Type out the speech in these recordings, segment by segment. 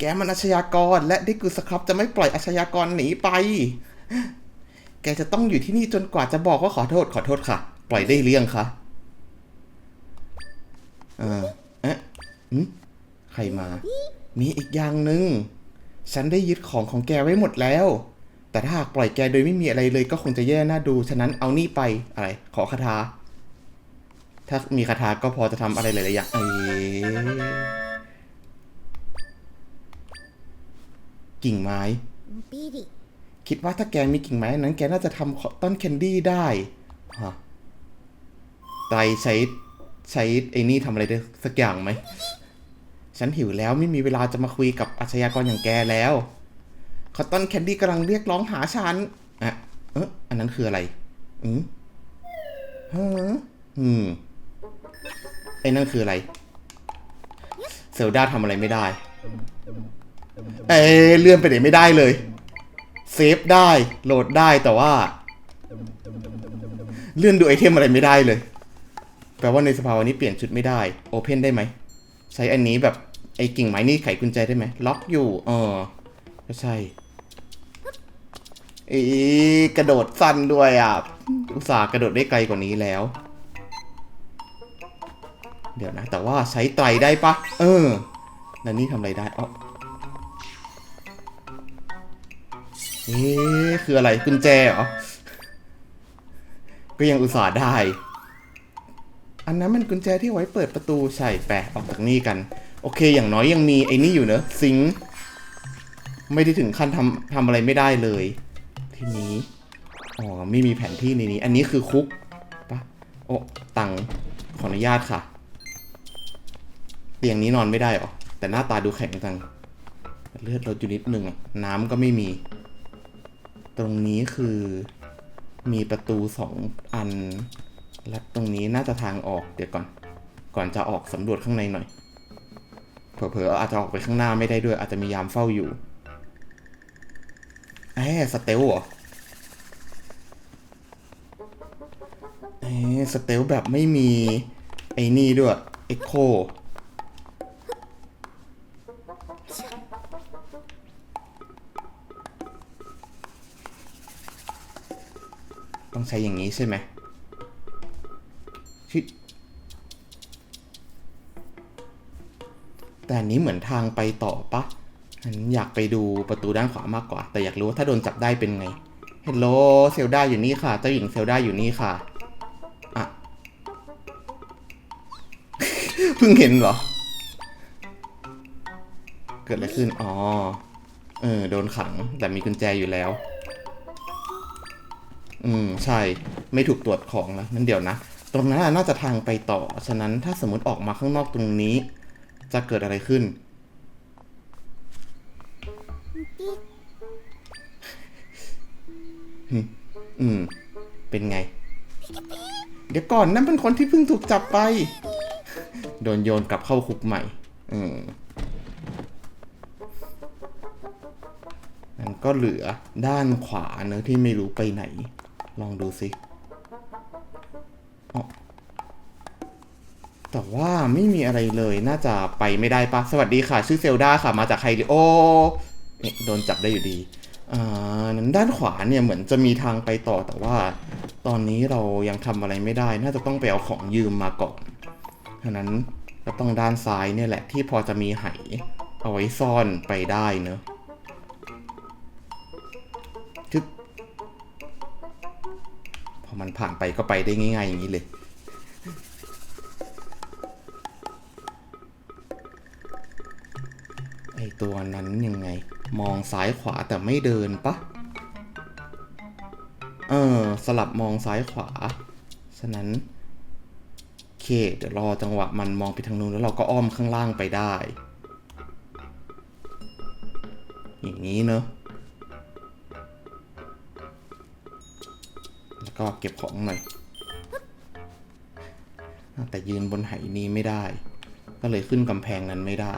แกมันอาชญากร และดิกุสครับจะไม่ปล่อยอาชญากรหนีไป แกจะต้องอยู่ที่นี่จนกว่าจะบอกว่าขอโทษขอโทษค่ะ ปล่อยได้เรื่องค่ะเออเอ๊ะใครมา มีอีกอย่างหนึ่ง ฉันได้ยึดของของแกไว้หมดแล้ว แต่ถ้าหากปล่อยแกโดยไม่มีอะไรเลยก็คงจะแย่น่าดู ฉะนั้นเอานี่ไปอะไร ขอคาถา ถ้ามีคาถาก็พอจะทำอะไรหลายๆอย่างเอ้ กิ่งไม้ビリคิดว่าถ้าแกมีกิ่งไม้นั้นแกน่าจะทำต้นแคนดี้ได้ฮะไตรใช้ใช้ไอ้นี่ทำอะไรได้สักอย่างไหม ฉันหิวแล้วไม่มีเวลาจะมาคุยกับอาชญากรอย่างแกแล้วคอตตอนแคนดี้กำลังเรียกร้องหาฉันอะเอออันนั้นคืออะไร อืมฮะอืมไอ้นั่นคืออะไร เซลดาทำอะไรไม่ได้ เอ้เลื่อนไปไหนไม่ได้เลย เซฟได้โหลดได้แต่ว่า เลื่อนดูไอเทมอะไรไม่ได้เลย แปลว่าในสภาวะนี้เปลี่ยนชุดไม่ได้ โอเพนได้ไหม ใช้อันนี้แบบไอ้กิ่งไม้นี่ไขกุญแจได้ไหมล็อกอยู่ เออก็ใช่อีกระโดดสั้นด้วยอะ อุตส่าห์กระโดดได้ไกลกว่านี้แล้ว เดี๋ยวนะ แต่ว่าใช้ไตรได้ปะ เออ แล้วนี่ทำอะไรได้อ๋อ เอ๊ะคืออะไรกุญแจเหรอ ก็ยังอุตส่าห์ได้ อันนั้นมันกุญแจที่ไว้เปิดประตูใช่แปะออกจากนี่กัน โอเค อย่างน้อยยังมีไอ้นี่อยู่เนอะซิงไม่ได้ถึงขั้นทำทำอะไรไม่ได้เลย ทีนี้อ๋อไม่มีแผนที่ในนี้ อันนี้คือคุกปะโอ้ตังขออนุญาตค่ะ เตียงนี้นอนไม่ได้หรอ แต่หน้าตาดูแข็งจัง เลือดลดอยู่นิดนึงน้ำก็ไม่มี ตรงนี้คือมีประตูสองอัน และตรงนี้น่าจะทางออกเดี๋ยวก่อน ก่อนจะออกสำรวจข้างในหน่อย เผลอๆอาจจะออกไปข้างหน้าไม่ได้ด้วย อาจจะมียามเฝ้าอยู่แอสเตลเหรอเอ๊ะสเตลแบบไม่มีไอ้นี่ด้วยเอ็กโค ต้องใช้อย่างนี้ใช่ไหมชิแต่อันนี้เหมือนทางไปต่อปะฉันอยากไปดูประตูด้านขวามากกว่า แต่อยากรู้ว่าถ้าโดนจับได้เป็นไงเฮลโลเซลดาอยู่นี่ค่ะเจ้าหญิงเซลดาอยู่นี่ค่ะอะเพิ่งเห็นเหรอ เกิดอะไรขึ้น อ๋อ เออ โดนขังแต่มีกุญแจอยู่แล้ว อืมใช่ ไม่ถูกตรวจของแล้วนั่นเดี๋ยวนะ ตรงนั้นน่ะน่าจะทางไปต่อ ฉะนั้นถ้าสมมติออกมาข้างนอกตรงนี้ จะเกิดอะไรขึ้น อืม เป็นไง เดี๋ยวก่อนนั่นเป็นคนที่เพิ่งถูกจับไป โดนโยนกลับเข้าคุกใหม่ อืมนั่นก็เหลือด้านขวาเนอะที่ไม่รู้ไปไหน ลองดูสิแต่ว่าไม่มีอะไรเลยน่าจะไปไม่ได้ปะสวัสดีค่ะ ชื่อเซลดาค่ะ มาจากไฮริโอเนี่ยโดนจับได้อยู่ดีอ่าด้านขวาเนี่ยเหมือนจะมีทางไปต่อแต่ว่า ตอนนี้เรายังทำอะไรไม่ได้ น่าจะต้องไปเอาของยืมมาก่อนฉะนั้นก็ต้องด้านซ้ายเนี่ยแหละที่พอจะมีไหเอาไว้ซ่อนไปได้เนอะ อมันผ่านไปก็ไปได้ง่ายๆอย่างนี้เลยไอตัวนั้นยังไง มองซ้ายขวาแต่ไม่เดินปะเออสลับมองซ้ายขวา ฉะนั้นเคเดี๋ยวรอจังหวะมันมองไปทางนู้นแล้วเราก็อ้อมข้างล่างไปได้ อย่างนี้เนอะ ก็เก็บของหน่อย แต่ยืนบนไหนี้ไม่ได้ ก็เลยขึ้นกำแพงนั้นไม่ได้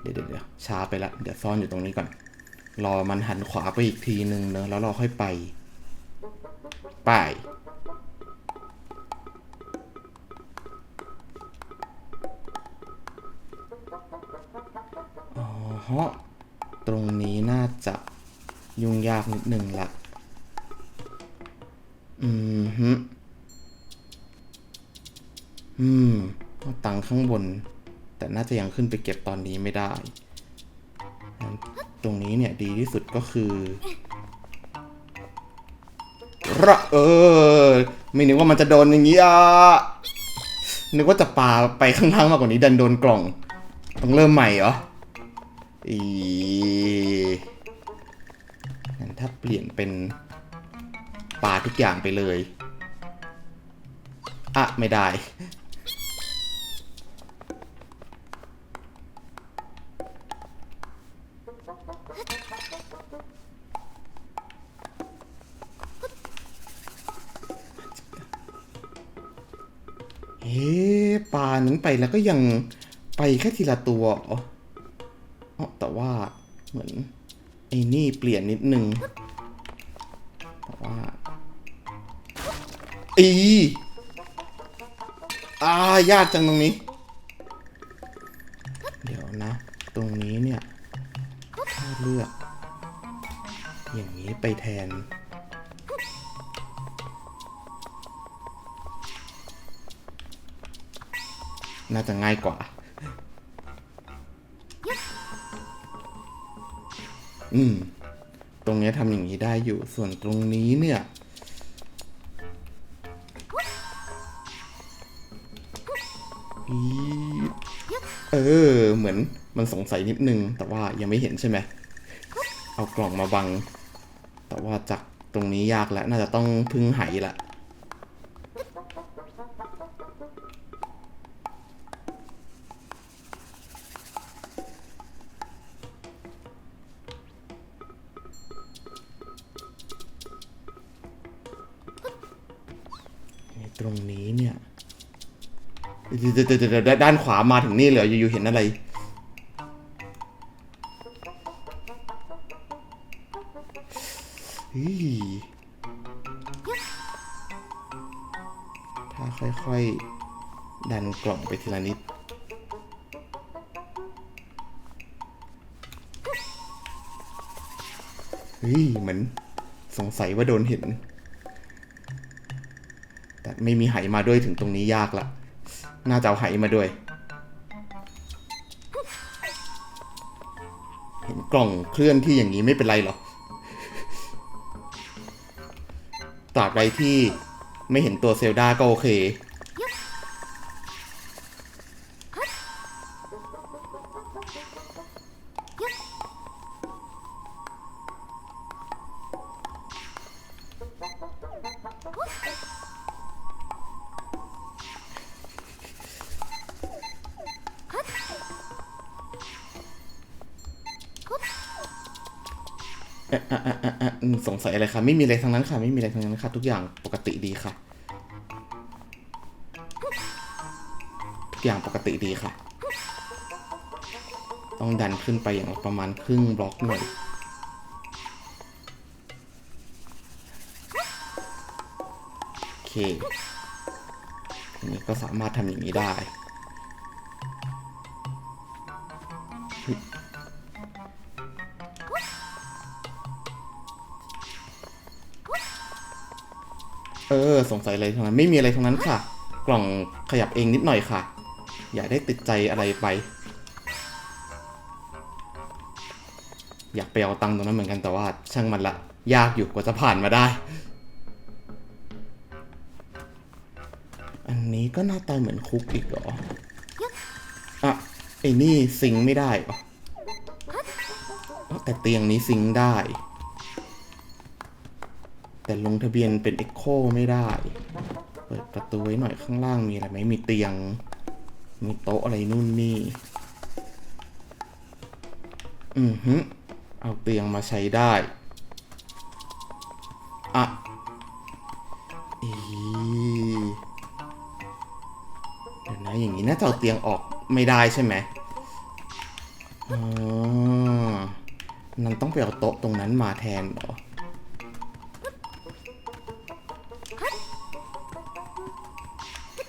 เดี๋ยวเดี๋ยวช้าไปละ เดี๋ยวซ่อนอยู่ตรงนี้ก่อน รอมันหันขวาไปอีกทีนึงเนอะแล้วเราค่อยไป ไปอ๋อฮะตรงนี้น่าจะยุ่งยากนิดหนึ่งละ อืมฮึ อืมเอาตังค์ข้างบ น แต่น่าจะยังขึ้นไปเก็บตอนนี้ไม่ได้ ตรงนี้เนี่ยดีที่สุดก็คือระเออ ไม่นึกว่ามันจะโดนอย่างนี้อะ นึกว่าจะปาไปข้างล่างมากกว่านี้ดันโดนกล่อง ต้องเริ่มใหม่เหรอ อีงั้นถ้าเปลี่ยนเป็นปาทุกอย่างไปเลย อะ ไม่ได้านั้นไปแล้วก็ยังไปแค่ทีละตัวเออ๋อแต่ว่าเหมือนไอ้นี่เปลี่ยนนิดนึงแต่ว่าอีอ่ายากจังตรงนี้ เดี๋ยวนะ ตรงนี้เนี่ยถ้าเลือก อย่างนี้ไปแทน จะง่ายกว่า อืม ตรงนี้ทำอย่างนี้ได้อยู่ ส่วนตรงนี้เนี่ย เออ เหมือนมันสงสัยนิดนึง แต่ว่ายังไม่เห็นใช่ไหม เอากล่องมาบัง แต่ว่าจากตรงนี้ยากแล้ว น่าจะต้องพึ่งไหละ ด้านขวามาถึงนี่เลยอยู่ๆเห็นอะไร ถ้าค่อยๆ ดันกล่องไปทีละนิดเฮ้ยเหมือนสงสัยว่าโดนเห็น แต่ไม่มีไหมาด้วยถึงตรงนี้ยากละ น่าจะเอาไหมาด้วย เห็นกล่องเคลื่อนที่อย่างนี้ไม่เป็นไรหรอกตราบใดที่ไม่เห็นตัวเซลดาก็โอเค สงสัยอะไรคะไม่มีอะไรทั้งนั้นค่ะ ไม่มีอะไรทั้งนั้นค่ะ ทุกอย่างปกติดีค่ะ ทุกอย่างปกติดีค่ะ ต้องดันขึ้นไปอย่างประมาณครึ่งบล็อกหน่อยโอเคทีนี้ก็สามารถทำอย่างนี้ได้ ออสงสัยอะไรทั้งนั้นไม่มีอะไรทั้งนั้นค่ะ กล่องขยับเองนิดหน่อยค่ะ อย่าได้ติดใจอะไรไป อยากไปเอาตังค์ตรงนั้นเหมือนกันแต่ว่าช่างมันละ ยากอยู่กว่าจะผ่านมาได้ อันนี้ก็หน้าตาเหมือนคุกอีกเหรออะไอ้นี่ซิงไม่ได้เหรออ๋อแต่เตียงนี้ซิงได้ แต่ลงทะเบียนเป็น Echo ไม่ได้ เปิดประตูไว้หน่อยข้างล่างมีอะไรไหมมีเตียง มีโต๊ะอะไรนู่นนี่ อือฮึเอาเตียงมาใช้ได้ อะอีเดี๋ยวนะอย่างนี้น่าจะเอาเตียงออกไม่ได้ใช่ไหมอ๋อนั่นต้องไปเอาโต๊ะตรงนั้นมาแทนเหรอ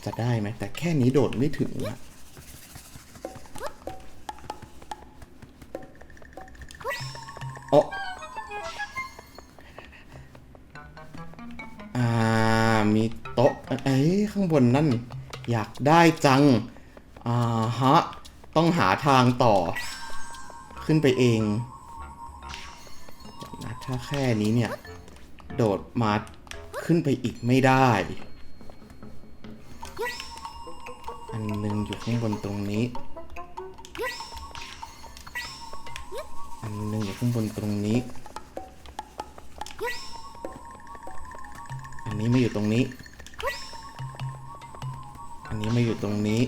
จะได้ไหมแต่แค่นี้โดดไม่ถึงอะโอ้อามีโต๊ะไอ้ข้างบนนั่น อยากได้จัง อ่าฮะ ต้องหาทางต่อ ขึ้นไปเองนะถ้าแค่นี้เนี่ย โดดมาขึ้นไปอีกไม่ได้ อยู่ข้างบนตรงนี้ อันหนึงอยู่ข้างบนตรงนี้ อันนี้ไม่อยู่ตรงนี้ อันนี้ไม่อยู่ตรงนี้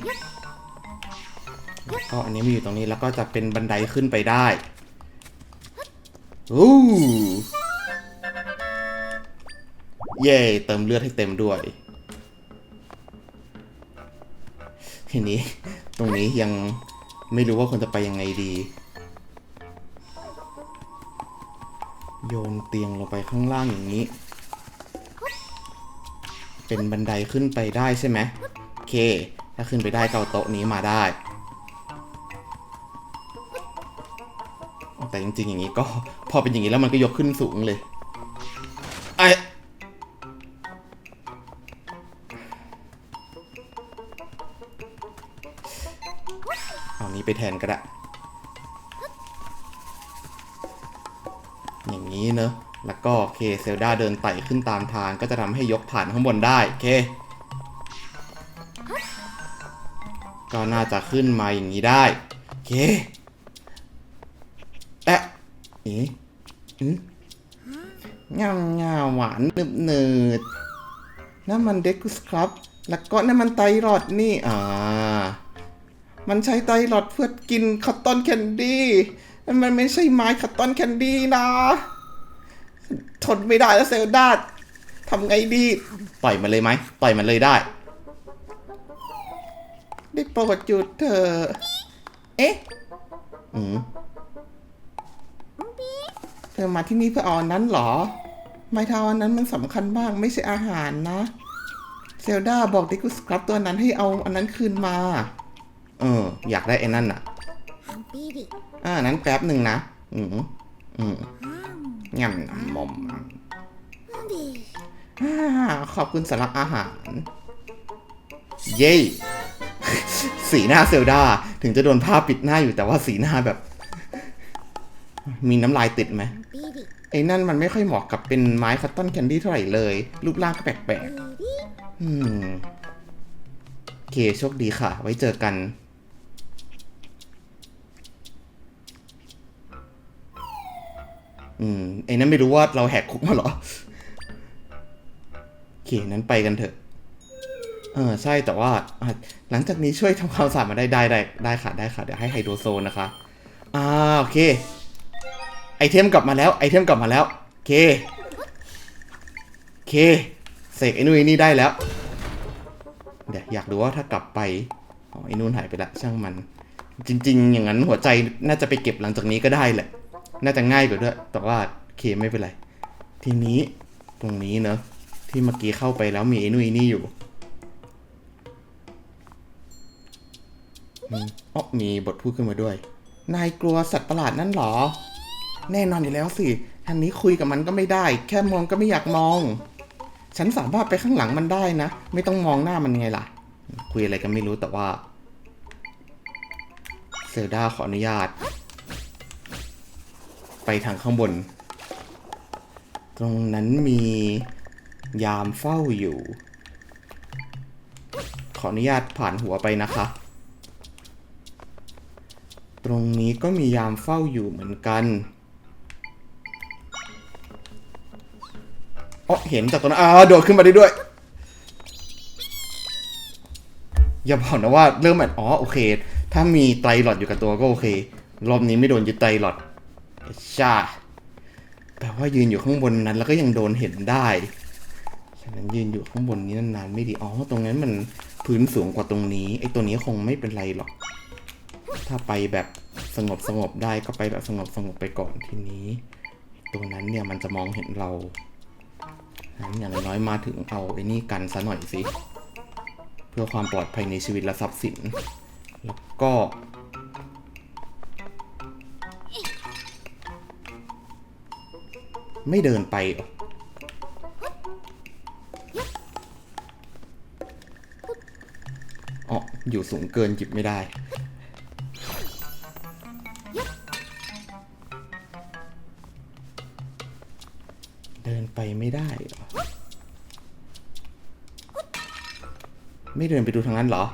แล้วก็อันนี้ไม่อยู่ตรงนี้แล้วก็จะเป็นบันไดขึ้นไปได้โอ้เย่เติมเลือดให้เต็มด้วย ทีนี้ ตรงนี้ยังไม่รู้ว่าควรจะไปยังไงดี โยนเตียงลงไปข้างล่างอย่างนี้ เป็นบันไดขึ้นไปได้ใช่ไหมโอเค ถ้าขึ้นไปได้ก็เอาโต๊ะนี้มาได้ แต่จริงๆอย่างนี้ก็พอเป็นอย่างนี้แล้วมันก็ยกขึ้นสูงเลยไอ นี้ไปแทนก็ได้ อย่างนี้เนอะแล้วก็โอเคเซลดาเดินไต่ขึ้นตามทางก็จะทำให้ยกผ่านข้างบนได้โอเค ก็น่าจะขึ้นมาอย่างนี้ได้โอเคแอะเอ๊ะอืมงามงาหวานนิบเนิดนั่นมันเด็กกุสครับ แล้วก็นั่นมันไตรอดนี่ อ่า มันใช้ไตรอดเพื่อกินคอตตอนแคนดี้มันไม่ใช่ไม้คอตตอนแคนดี้นะทนไม่ได้แล้วเซลดาทำไงดีต่อยมันเลยไหมต่อยมันเลยได้ได้โปรดหยุดเถอะเอ๊ะอืมเธอมาที่นี่เพื่อเอาอันนั้นเหรอ ไม้เท้าอันนั้นมันสำคัญมากไม่ใช่อาหารนะ เซลดาบอกดิกุสครับตัวนั้นให้เอาอันนั้นคืนมา เออ อยากได้ไอ้นั่นอะอ่านั้นแป๊บหนึ่งนะ อืมอืมงำมอมขอบคุณสำหรับอาหาร เย้ สีหน้าเซลดา ถึงจะโดนผ้าปิดหน้าอยู่แต่ว่าสีหน้าแบบ มีน้ำลายติดไหมไอ้นั่นมันไม่ค่อยเหมาะกับเป็นไม้คัตตอนแคนดี้เท่าไหร่เลย รูปร่างก็แปลกๆ อืม โอเค โชคดีค่ะ ไว้เจอกัน อืมไอ้นั้นไม่รู้ว่าเราแหกคุกมาเหรอโอเคนั้นไปกันเถอะเออใช่แต่ว่าหลังจากนี้ช่วยทำความสะอาดมาได้ได้ได้ได้ค่ะได้ค่ะเดี๋ยวให้ไฮโดรโซนนะคะอ่าโอเค ไอเทมกลับมาแล้วไอเทมกลับมาแล้วโอเคโอเคเสกไอ้นู่นไอ้นี่ได้แล้วเดี๋ยวอยากดูว่าถ้ากลับไปอ๋อไอ้นู่นหายไปละช่างมัน จริง ๆ อย่างนั้นหัวใจน่าจะไปเก็บหลังจากนี้ก็ได้แหละ น่าจะง่ายกว่าด้วย แต่ว่าโอเคไม่เป็นไร ทีนี้ตรงนี้เนอะที่เมื่อกี้เข้าไปแล้วมีไอ้นู่นไอ้นี่อยู่อ๋อมีบทพูดขึ้นมาด้วย นายกลัวสัตว์ประหลาดนั่นหรอ แน่นอนอยู่แล้วสิทันนี้คุยกับมันก็ไม่ได้ แค่มองก็ไม่อยากมอง ฉันสามารถไปข้างหลังมันได้นะ ไม่ต้องมองหน้ามันไงล่ะ คุยอะไรกันไม่รู้แต่ว่า เซลดาขออนุญาต ไปทางข้างบน ตรงนั้นมียามเฝ้าอยู่ ขออนุญาตผ่านหัวไปนะคะ ตรงนี้ก็มียามเฝ้าอยู่เหมือนกันอ๋อเห็นจากตรงนั้นอ้าวโดดขึ้นมาได้ด้วย อย่าบอกนะว่าเริ่มแบบอ๋อโอเค ถ้ามีไตรหลอดอยู่กับตัวก็โอเค รอบนี้ไม่โดนยึดไตรหลอด ชาแปลว่ายืนอยู่ข้างบนนั้น แล้วก็ยังโดนเห็นได้ ฉะนั้นยืนอยู่ข้างบนนี้นานๆไม่ดี อ๋อ ตรงนั้นมันพื้นสูงกว่าตรงนี้ ไอ้ตัวนี้คงไม่เป็นไรหรอก ถ้าไปแบบสงบสงบได้ก็ไปแบบสงบสงบไปก่อนทีนี้ ตัวนั้นเนี่ยมันจะมองเห็นเรานั้นอย่างน้อยๆมาถึงเอาไอ้นี่กันซะหน่อยสิ เพื่อความปลอดภัยในชีวิตและทรัพย์สิน แล้วก็ ไม่เดินไปเหรออยู่สูงเกินหยิบไม่ได้ เดินไปไม่ได้ ไม่เดินไปดูทางนั้นเหรอ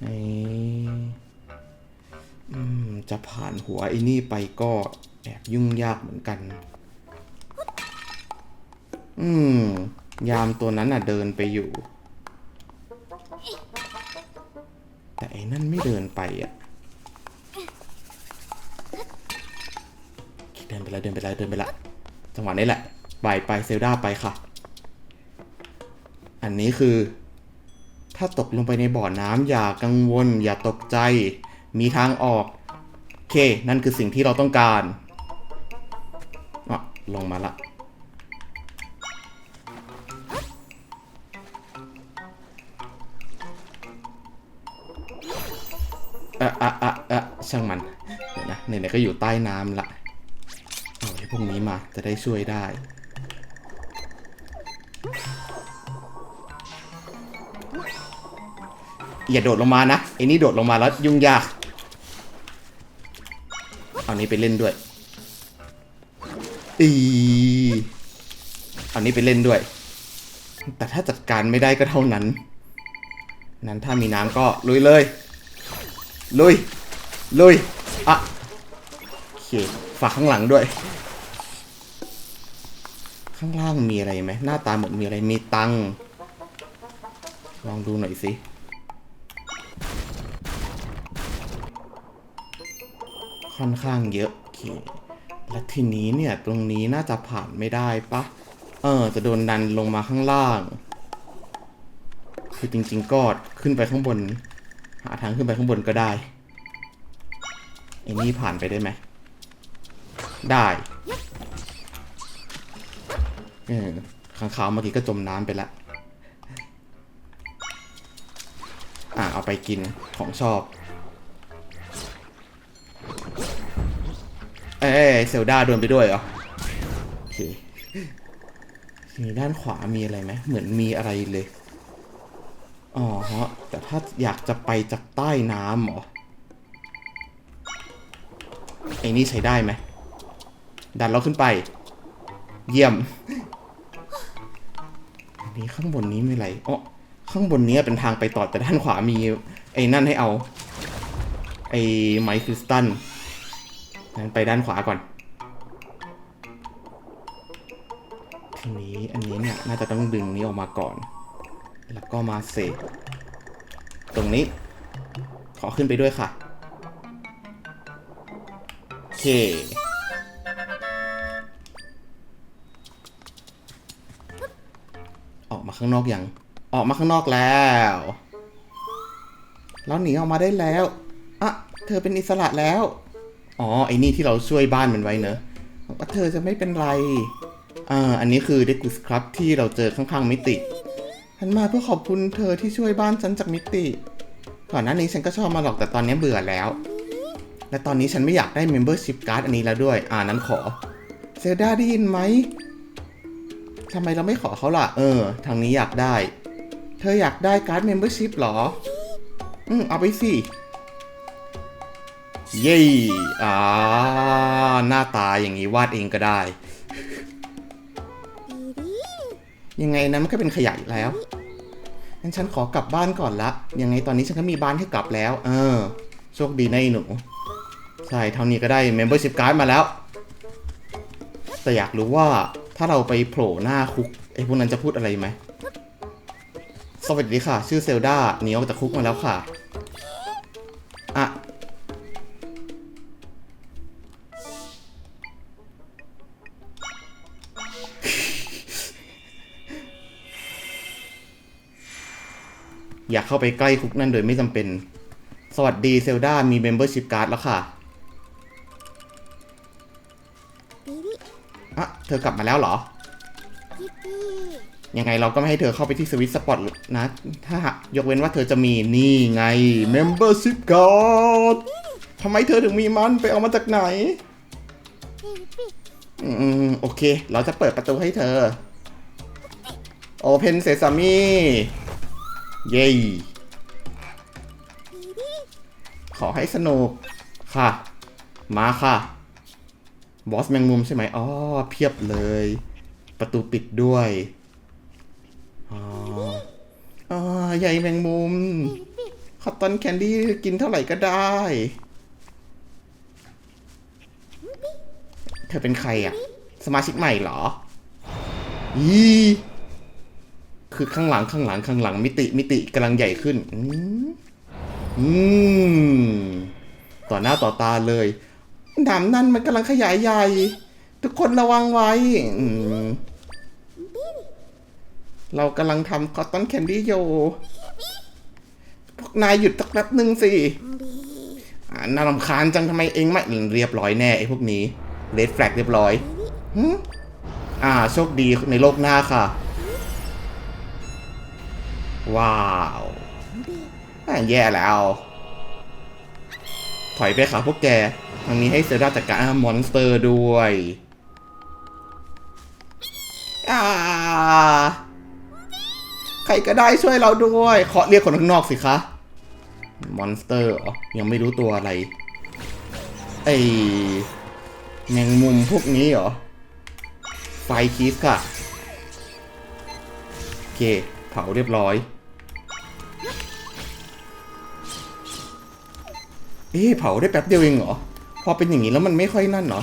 ไออืมจะผ่านหัวไอ้นี่ไปก็ ยุ่งยากเหมือนกัน อืม ยามตัวนั้นน่ะเดินไปอยู่ แต่ไอ้นั่นไม่เดินไปอะเดินไปแล้วเดินไปแล้วเดินไปล้วจังหวะนี้แหละ ไปไปเซลดาไปค่ะ อันนี้คือ ถ้าตกลงไปในบ่อน้ำอย่ากังวล อย่าตกใจ มีทางออก โอเค นั่นคือสิ่งที่เราต้องการ ลงมาละเอะอะอะอะช่างมัน เดี๋ยวนะไหนๆก็อยู่ใต้น้ำละเอาไอ้พวกนี้มาจะได้ช่วยได้อย่าโดดลงมานะไอ้นี่โดดลงมาแล้วยุ่งยาก เอานี้ไปเล่นด้วย อีเอานี้ไปเล่นด้วย แต่ถ้าจัดการไม่ได้ก็เท่านั้น นั้นถ้ามีน้ำก็ลุยเลย ลุย ลุย อะโอเค ฝากข้างหลังด้วย ข้างล่างมีอะไรไหม หน้าตาเหมือนมีอะไร มีตัง ลองดูหน่อยสิค่อนข้างเยอะโอเค แล้วทีนี้เนี่ยตรงนี้น่าจะผ่านไม่ได้ปะ เออ จะโดนดันลงมาข้างล่าง คือจริง ๆก็ขึ้นไปข้างบน หาทางขึ้นไปข้างบนก็ได้ไอ้นี่ผ่านไปได้ไหม ได้เออข้างขาวเมื่อกี้ก็จมน้ำไปล้วอะเอาไปกินของชอบ อ้ยเซลดาโดนไปด้วยเหรอโอเคทีนี้ด้านขวามีอะไรไหมเหมือนมีอะไรเลย อ๋อฮะแต่ถ้าอยากจะไปจากใต้น้ำเหรอไอ้นี่ใช้ได้ไหม ดันเราขึ้นไป เยี่ยมอันนี้ข้างบนนี้ไม่ไรอ๋อข้างบนนี้เป็นทางไปต่อแต่ด้านขวามี ไอ้นั่นให้เอา ไอ้ไมค์คริสตัล งั้นไปด้านขวาก่อน ทีนี้อันนี้เนี่ยน่าจะต้องดึงนี้ออกมาก่อน แล้วก็มาเสกตรงนี้ ขอขึ้นไปด้วยค่ะ โอเค ออกมาข้างนอกยัง ออกมาข้างนอกแล้วเราหนีออกมาได้แล้ว อะ เธอเป็นอิสระแล้ว อ๋อไอ้นี่ที่เราช่วยบ้านมันไว้เนอะว่าเธอจะไม่เป็นไร อ่า อันนี้คือเดกุสครับที่เราเจอข้างๆมิติ ฉันมาเพื่อขอบคุณเธอที่ช่วยบ้านฉันจากมิติ ก่อนหน้านี้ฉันก็ชอบมาหรอกแต่ตอนนี้เบื่อแล้ว และตอนนี้ฉันไม่อยากได้ Membership Card อันนี้แล้วด้วย อ่านั้นขอ เซลดาได้ยินไหมทำไมเราไม่ขอเขาล่ะ เออ ทางนี้อยากได้ เธออยากได้การ์ด Membership เหรอ อืมเอาไปสิ เย้อ่าหน้าตาอย่างนี้วาดเองก็ได้ ยังไงนะมันก็เป็นขยะแล้วงั้นฉันขอกลับบ้านก่อนละ ยังไงตอนนี้ฉันก็มีบ้านให้กลับแล้ว เออ โชคดีนะไอ้หนู ใช่เท่านี้ก็ได้ Membership Card มาแล้ว แต่อยากรู้ว่าถ้าเราไปโผล่หน้าคุกไอ้พวกนั้นจะพูดอะไรไหม สวัสดีค่ะ ชื่อเซลดาหนีออกจากคุกมาแล้วค่ะ อยากเข้าไปใกล้คุกนั่นโดยไม่จำเป็น สวัสดีเซลดามีเมมเบอร์ชิพการ์ดแล้วค่ะอะเธอกลับมาแล้วเหรอ ยังไงเราก็ไม่ให้เธอเข้าไปที่สวิตสปอตนะ ถ้ายกเว้นว่าเธอจะมีนี่ไงเมมเบอร์ชิพการ์ดทำไมเธอถึงมีมันไปเอามาจากไหน อืมโอเค เราจะเปิดประตูให้เธอ โอเพนเซซามี เย้ขอให้สนุกค่ะ มาค่ะ บอสแมงมุมใช่ไหมอ๋อเพียบเลย ประตูปิดด้วยอ๋ออ๋อใหญ่แมงมุมคอตตอนแคนดี้กินเท่าไหร่ก็ได้เธอเป็นใครอะสมาชิกใหม่เหรอ อี คือข้างหลังข้างหลังข้างหลังมิติมิติกำลังใหญ่ขึ้น อืมอืมต่อหน้าต่อตาเลยหนามนั่นมันกำลังขยายใหญ่ ทุกคนระวังไว้ เรากำลังทำคอตตอนแคนดี้อยู่พวกนายหยุดสักแป๊บหนึ่งสิน่ารำคาญจังทำไมเองไม่เรียบร้อยแน่ไอ้พวกนี้เลดแฟลกเรียบร้อยอ่า โชคดีในโลกหน้าค่ะ ว้าวแย่แล้ว ถอยไปค่ะพวกแก ทางนี้ให้เซราจัดการมอนสเตอร์ด้วยอาใครก็ได้ช่วยเราด้วยเคาะเรียกคนข้างนอกสิคะ มอนสเตอร์เหรอยังไม่รู้ตัวอะไร ไอแมงมุมพวกนี้เหรอ ไฟคีสค่ะ โอเค เผาเรียบร้อย เอ๊ะเผาได้แป๊บเดียวเองเหรอ พอเป็นอย่างนี้แล้วมันไม่ค่อยนั่นเหรอ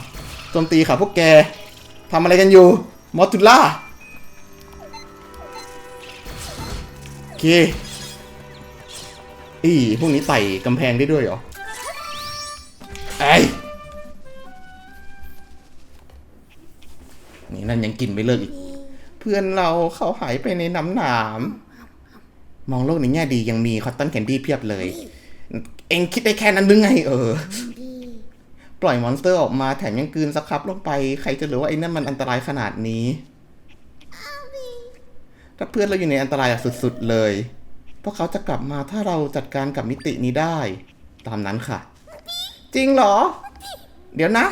โจมตีค่ะพวกแกทำอะไรกันอยู่ มอสตูล่าโอเคอีพวกนี้ไต่กำแพงได้ด้วยเหรอ ไอ้นี่นั่นยังกินไม่เลิกอีก เพื่อนเราเขาหายไปในน้ำหนาม มองโลกในแง่ดียังมีคอตตอนแคนดี้เพียบเลย เองคิดได้แค่นั้นหรือไง เออ ปล่อยมอนสเตอร์ออกมาแถมยังกืนสครับลงไปใครจะรู้ว่าไอ้นั่นมันอันตรายขนาดนี้ ถ้าเพื่อนเราอยู่ในอันตรายสุดๆเลย พวกเขาจะกลับมาถ้าเราจัดการกับมิตินี้ได้ ตามนั้นค่ะ จริงเหรอ เดี๋ยวนะ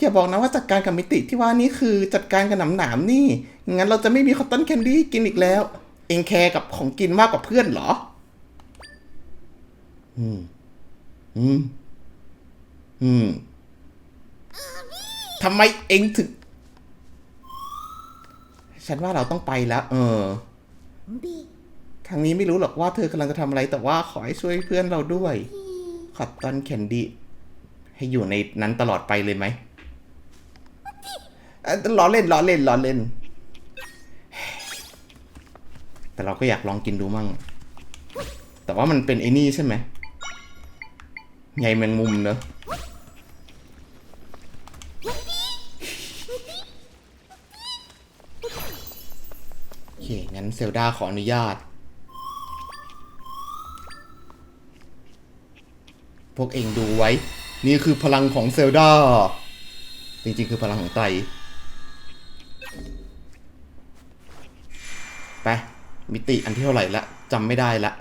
อย่าบอกนะว่าจัดการกับมิติที่ว่านี่คือจัดการกับหนำหนามๆนี่ งั้นเราจะไม่มีคอตตอนแคนดี้กินอีกแล้ว เองแคร์กับของกินมากกว่าเพื่อนเหรอ อืม อืม อืมทำไมเองถึง ฉันว่าเราต้องไปแล้ว เออ ทางนี้ไม่รู้หรอกว่าเธอกำลังจะทำอะไร แต่ว่าขอให้ช่วยเพื่อนเราด้วยคอตตอนแคนดี้ให้อยู่ในนั้นตลอดไปเลยไหมเอ่อล้อเล่นล้อเล่นล้อเล่น แต่เราก็อยากลองกินดูมั่ง แต่ว่ามันเป็นไอ้นี่ใช่ไหม ใยแมงมุมเนอะโอเค งั้นเซลดาขออนุญาต พวกเองดูไว้ นี่คือพลังของเซลดา จริงๆ คือพลังของไตรไปมิติอันที่เท่าไหร่ละจำไม่ได้ละ